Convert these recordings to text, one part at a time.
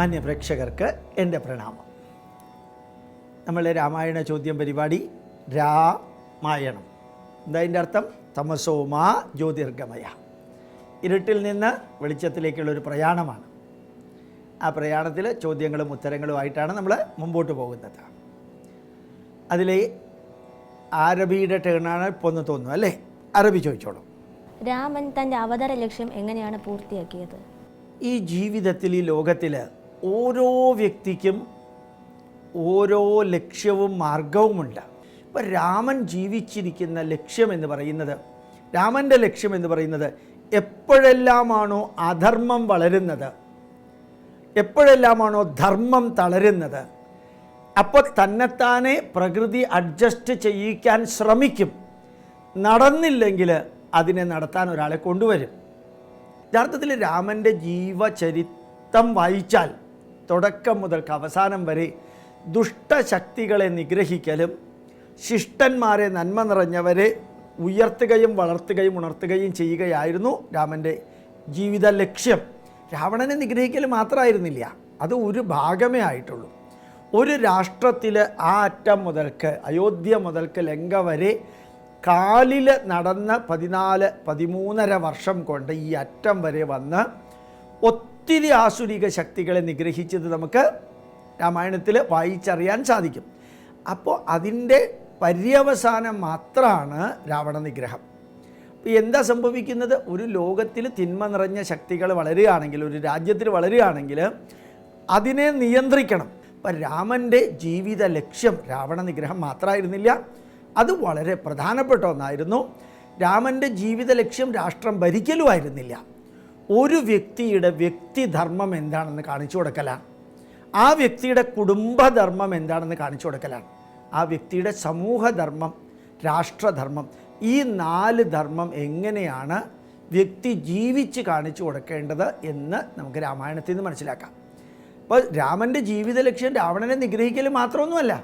മാന്യപ്രേക്ഷകർക്ക് എന്റെ പ്രണാമം. നമ്മളെ രാമായണ ചോദ്യം പരിപാടി രാമായണം. എന്താ അതിന്റെ അർത്ഥം? തമസോമാ ജ്യോതിർഗമയ. ഇരുട്ടിൽ നിന്ന് വെളിച്ചത്തിലേക്കുള്ള ഒരു പ്രയാണമാണ്. ആ പ്രയാണത്തിൽ ചോദ്യങ്ങളും ഉത്തരങ്ങളുമായിട്ടാണ് നമ്മൾ മുമ്പോട്ട് പോകുന്നത്. അതിലെ അറബിയുടെ ടേണാണ് ഇപ്പോൾ ഒന്ന് തോന്നുന്നു അല്ലേ? അറബി ചോദിച്ചോളൂ. രാമൻ തന്റെ അവതാര ലക്ഷ്യം എങ്ങനെയാണ് പൂർത്തിയാക്കിയത്? ഈ ജീവിതത്തിൽ ഈ ലോകത്തിൽ ഓരോ വ്യക്തിക്കും ഓരോ ലക്ഷ്യവും മാർഗവുമുണ്ട്. ഇപ്പം രാമൻ ജീവിച്ചിരിക്കുന്ന ലക്ഷ്യം എന്ന് പറയുന്നത് രാമന്റെ ലക്ഷ്യം എന്ന് പറയുന്നത് എപ്പോഴെല്ലാമാണോ അധർമ്മം വളരുന്നത് എപ്പോഴെല്ലാമാണോ ധർമ്മം തളരുന്നത് അപ്പോൾ തന്നെത്താനെ പ്രകൃതി അഡ്ജസ്റ്റ് ചെയ്യിക്കാൻ ശ്രമിക്കും. നടന്നില്ലെങ്കിൽ അതിനെ നടത്താൻ ഒരാളെ കൊണ്ടുവരും. യഥാർത്ഥത്തിൽ രാമന്റെ ജീവചരിത്രം വായിച്ചാൽ തുടക്കം മുതൽക്ക് അവസാനം വരെ ദുഷ്ടശക്തികളെ നിഗ്രഹിക്കലും ശിഷ്ടന്മാരെ നന്മ നിറഞ്ഞവരെ ഉയർത്തുകയും വളർത്തുകയും ഉണർത്തുകയും ചെയ്യുകയായിരുന്നു രാമന്റെ ജീവിത ലക്ഷ്യം. രാവണനെ നിഗ്രഹിക്കൽ മാത്രമായിരുന്നില്ല അത് ഒരു ഭാഗമേ ആയിട്ടുള്ളൂ. ഒരു രാഷ്ട്രത്തിൽ ആ അറ്റം മുതൽക്ക് അയോധ്യ മുതൽക്ക് ലങ്ക വരെ കാലിൽ നടന്ന പതിനാല് പതിമൂന്നര വർഷം കൊണ്ട് ഈ അറ്റം വരെ വന്ന് ഒത്തിരി ആസുരിക ശക്തികളെ നിഗ്രഹിച്ചത് നമുക്ക് രാമായണത്തിൽ വായിച്ചറിയാൻ സാധിക്കും. അപ്പോൾ അതിന്റെ പര്യവസാനം മാത്രമാണ് രാവണ നിഗ്രഹം എന്താ സംഭവിക്കുന്നത്? ഒരു ലോകത്തിൽ തിന്മ നിറഞ്ഞ ശക്തികൾ വളരുകയാണെങ്കിൽ ഒരു രാജ്യത്തിൽ വളരുകയാണെങ്കിൽ അതിനെ നിയന്ത്രിക്കണം. അപ്പം രാമന്റെ ജീവിത ലക്ഷ്യം രാവണ നിഗ്രഹം മാത്രമായിരുന്നില്ല അത് വളരെ പ്രധാനപ്പെട്ട ഒന്നായിരുന്നു. രാമന്റെ ജീവിത ലക്ഷ്യം രാഷ്ട്രം ഭരിക്കലുമായിരുന്നില്ല. ഒരു വ്യക്തിയുടെ വ്യക്തിധർമ്മം എന്താണെന്ന് കാണിച്ചു കൊടുക്കലാണ് ആ വ്യക്തിയുടെ കുടുംബധർമ്മം എന്താണെന്ന് കാണിച്ചു കൊടുക്കലാണ് ആ വ്യക്തിയുടെ സമൂഹധർമ്മം രാഷ്ട്രധർമ്മം ഈ നാല് ധർമ്മം എങ്ങനെയാണ് വ്യക്തി ജീവിച്ച് കാണിച്ചു കൊടുക്കേണ്ടത് എന്ന് നമുക്ക് രാമായണത്തിൽ നിന്ന് മനസ്സിലാക്കാം. അപ്പോൾ രാമന്റെ ജീവിത ലക്ഷ്യം രാവണനെ നിഗ്രഹിക്കൽ മാത്രമൊന്നുമല്ല.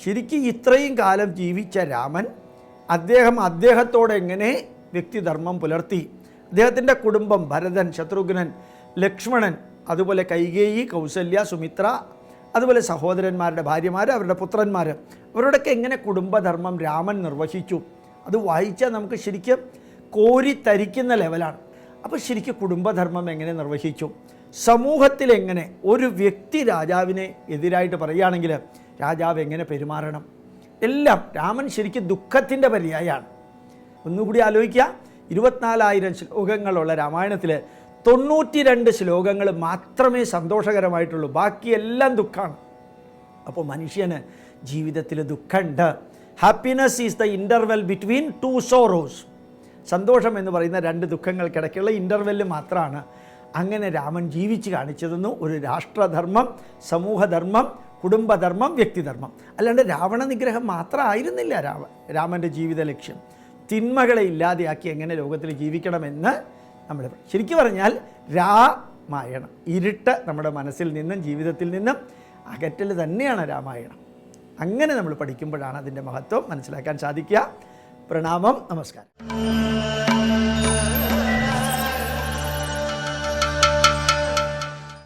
ശരിക്കും ഇത്രയും കാലം ജീവിച്ച രാമൻ അദ്ദേഹം അദ്ദേഹത്തോടെ എങ്ങനെ വ്യക്തിധർമ്മം പുലർത്തി. അദ്ദേഹത്തിന്റെ കുടുംബം ഭരതൻ ശത്രുഘ്നൻ ലക്ഷ്മണൻ അതുപോലെ കൈകേയി കൗസല്യ സുമിത്ര അതുപോലെ സഹോദരന്മാരുടെ ഭാര്യമാർ അവരുടെ പുത്രന്മാർ അവരോടൊക്കെ എങ്ങനെ കുടുംബധർമ്മം രാമൻ നിർവഹിച്ചു? അത് വായിച്ചാൽ നമുക്ക് ശരിക്കും കോരിത്തരിക്കുന്ന ലെവലാണ്. അപ്പോൾ ശരിക്കും കുടുംബധർമ്മം എങ്ങനെ നിർവഹിച്ചു? സമൂഹത്തിൽ എങ്ങനെ ഒരു വ്യക്തി രാജാവിനെ എതിരായിട്ട് പറയുകയാണെങ്കിൽ രാജാവ് എങ്ങനെ പെരുമാറണം? എല്ലാം രാമൻ ശരിക്കും ദുഃഖത്തിന്റെ പര്യായാണ് ഒന്നുകൂടി ആലോചിക്കുക. ഇരുപത്തിനാലായിരം ശ്ലോകങ്ങളുള്ള രാമായണത്തിൽ തൊണ്ണൂറ്റി രണ്ട് ശ്ലോകങ്ങൾ മാത്രമേ സന്തോഷകരമായിട്ടുള്ളൂ. ബാക്കിയെല്ലാം ദുഃഖമാണ് അപ്പോൾ മനുഷ്യന് ജീവിതത്തിൽ ദുഃഖമുണ്ട് happiness is the interval between two sorrows സന്തോഷം എന്ന് പറയുന്ന രണ്ട് ദുഃഖങ്ങൾക്കിടയ്ക്കുള്ള ഇന്റർവെൽ മാത്രമാണ് അങ്ങനെ രാമൻ ജീവിച്ച് കാണിച്ചതെന്ന് ഒരു രാഷ്ട്രധർമ്മം സമൂഹധർമ്മം കുടുംബധർമ്മം വ്യക്തിധർമ്മം. അല്ലാണ്ട് രാവണ നിഗ്രഹം മാത്രമായിരുന്നില്ല രാമ രാമന്റെ ജീവിത ലക്ഷ്യം. തിന്മകളെ ഇല്ലാതെയാക്കി എങ്ങനെ ലോകത്തിൽ ജീവിക്കണമെന്ന് നമ്മൾ ശരിക്കും പറഞ്ഞാൽ രാമായണം ഇരുട്ട് നമ്മുടെ മനസ്സിൽ നിന്നും ജീവിതത്തിൽ നിന്നും അകറ്റൽ തന്നെയാണ് രാമായണം. അങ്ങനെ നമ്മൾ പഠിക്കുമ്പോഴാണ് അതിന്റെ മഹത്വം മനസ്സിലാക്കാൻ സാധിക്കുക. പ്രണാമം നമസ്കാരം.